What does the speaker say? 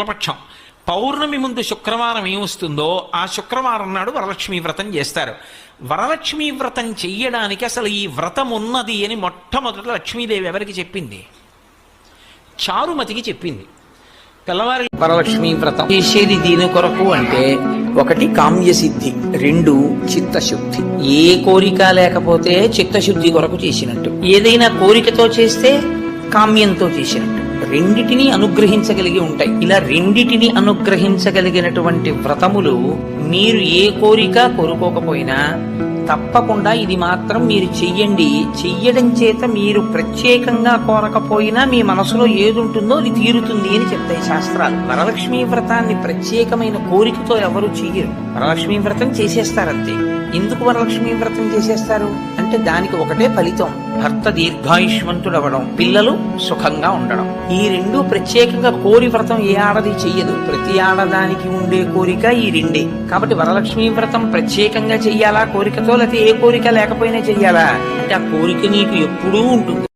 శుక్లపక్షం పౌర్ణమి ముందు శుక్రవారం ఏమొస్తుందో ఆ శుక్రవారం నాడు వరలక్ష్మీ వ్రతం చేస్తారు. వరలక్ష్మీ వ్రతం చెయ్యడానికి అసలు ఈ వ్రతం ఉన్నది అని మొట్టమొదట లక్ష్మీదేవి ఎవరికి చెప్పింది? చారుమతికి చెప్పింది. తెల్లవారి వరలక్ష్మి వ్రతం చేసేది దీని కొరకు అంటే ఒకటి కామ్య సిద్ధి రెండు చిత్తశుద్ధి. ఏ కోరిక లేకపోతే చిత్తశుద్ధి కొరకు చేసినట్టు. ఏదైనా కోరికతో చేస్తే కామ్యంతో చేసినట్టు. రెండిటిని అనుగ్రహించగలిగి ఉంటాయి. ఇలా రెండిటిని అనుగ్రహించగలిగినటువంటి వ్రతములు మీరు ఏ కోరిక కోరుకోకపోయినా తప్పకుండా ఇది మాత్రం మీరు చెయ్యండి. చెయ్యడం చేత మీరు ప్రత్యేకంగా కోరకపోయినా మీ మనసులో ఏది ఉంటుందో అది తీరుతుంది అని చెప్తాయి శాస్త్రాలు. వరలక్ష్మీ వ్రతాన్ని ప్రత్యేకమైన కోరికతో ఎవరు చెయ్యరు. వరలక్ష్మీ వ్రతం చేసేస్తారంతే. ఎందుకు వరలక్ష్మీ వ్రతం చేసేస్తారు? అంటే దానికి ఒకటే ఫలితం. భర్త దీర్ఘాయుష్మంతుడవడం పిల్లలు సుఖంగా ఉండడం. ఈ రెండు ప్రత్యేకంగా కోరి వ్రతం ఏ ఆడది చెయ్యదు. ప్రతి ఆడదానికి ఉండే కోరిక ఈ రెండే. కాబట్టి వరలక్ష్మి వ్రతం ప్రత్యేకంగా చెయ్యాలా? కోరికతో లేకపోతే ఏ కోరిక లేకపోయినా చెయ్యాలా? అంటే ఆ కోరిక నీకు ఎప్పుడూ ఉంటుంది.